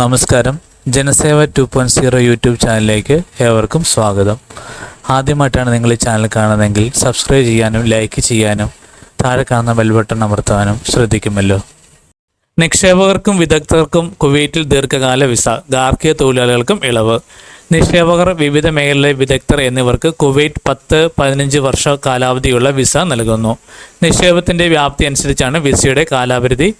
നമസ്കാരം. Janaseva two point zero YouTube ചാനലിലേക്ക് ഏവർക്കും സ്വാഗതം. ആദ്യമായിട്ടാണ് നിങ്ങൾ ഈ ചാനൽ കാണുന്നതെങ്കിൽ സബ്സ്ക്രൈബ് ചെയ്യാനും ലൈക്ക് ചെയ്യാനും താഴെ കാണുന്ന ബെൽ ബട്ടൺ അമർത്താനും ശ്രദ്ധിക്കുമല്ലോ. നിക്ഷേപകർക്കും വിദഗ്ധർക്കും കുവൈറ്റിൽ ദീർഘകാല വിസ ഗാർഹിക തൊഴിലാളികൾക്കും ഇളവ്. നിക്ഷേപകർ വിവിധ മേഖലയിലെ വിദഗ്ധർ എന്നിവർക്ക് കുവൈറ്റ് പത്ത് പതിനഞ്ച് വർഷ കാലാവധിയുള്ള വിസ നൽകുന്നു. നിക്ഷേപത്തിന്റെ വ്യാപ്തി അനുസരിച്ചാണ് വിസയുടെ കാലാവധി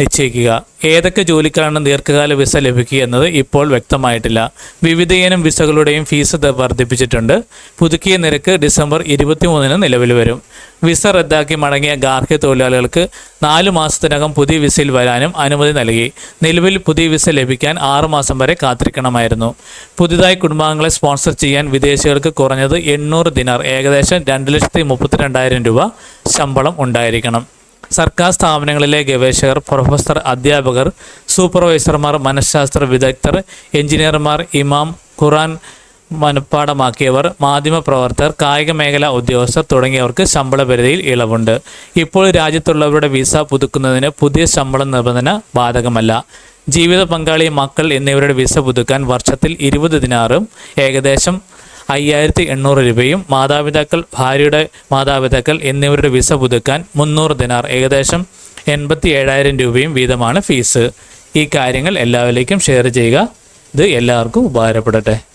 നിശ്ചയിക്കുക. ഏതൊക്കെ ജോലിക്കാണ് ദീർഘകാല വിസ ലഭിക്കുക എന്നത് ഇപ്പോൾ വ്യക്തമായിട്ടില്ല. വിവിധയിനം വിസകളുടെയും ഫീസ് വർദ്ധിപ്പിച്ചിട്ടുണ്ട്. പുതുക്കിയ നിരക്ക് ഡിസംബർ ഇരുപത്തിമൂന്നിന് നിലവിൽ വരും. വിസ റദ്ദാക്കി മടങ്ങിയ ഗാർഹിക തൊഴിലാളികൾക്ക് നാല് മാസത്തിനകം പുതിയ വിസയിൽ വരാനും അനുമതി നൽകി. നിലവിൽ പുതിയ വിസ ലഭിക്കാൻ ആറു മാസം വരെ കാത്തിരിക്കണമായിരുന്നു. പുതുതായി കുടുംബാംഗങ്ങളെ സ്പോൺസർ ചെയ്യാൻ വിദേശികൾക്ക് കുറഞ്ഞത് എണ്ണൂറ് ദിനാർ ഏകദേശം രണ്ട് ലക്ഷത്തി മുപ്പത്തിരണ്ടായിരം രൂപ ശമ്പളം ഉണ്ടായിരിക്കണം. സർക്കാർ സ്ഥാപനങ്ങളിലെ ഗവേഷകർ പ്രൊഫസർ അധ്യാപകർ സൂപ്പർവൈസർമാർ മനഃശാസ്ത്ര വിദഗ്ധർ എഞ്ചിനീയർമാർ ഇമാം ഖുറാൻ മനഃപ്പാടമാക്കിയവർ മാധ്യമപ്രവർത്തകർ കായിക മേഖലാ ഉദ്യോഗസ്ഥർ തുടങ്ങിയവർക്ക് ശമ്പള പരിധിയിൽ ഇളവുണ്ട്. ഇപ്പോൾ രാജ്യത്തുള്ളവരുടെ വിസ പുതുക്കുന്നതിന് പുതിയ ശമ്പള നിബന്ധന ബാധകമല്ല. ജീവിത പങ്കാളി മക്കൾ എന്നിവരുടെ വിസ പുതുക്കാൻ വർഷത്തിൽ ഇരുപത് ദിനാറും ഏകദേശം അയ്യായിരത്തി എണ്ണൂറ് രൂപയും മാതാപിതാക്കൾ ഭാര്യയുടെ മാതാപിതാക്കൾ എന്നിവരുടെ വിസ പുതുക്കാൻ മുന്നൂറ് ദിനാർ ഏകദേശം എൺപത്തി ഏഴായിരം രൂപയും വീതമാണ് ഫീസ്. ഈ കാര്യങ്ങൾ എല്ലാവരിലേക്കും ഷെയർ ചെയ്യുക. ഇത് എല്ലാവർക്കും ഉപകാരപ്പെടട്ടെ.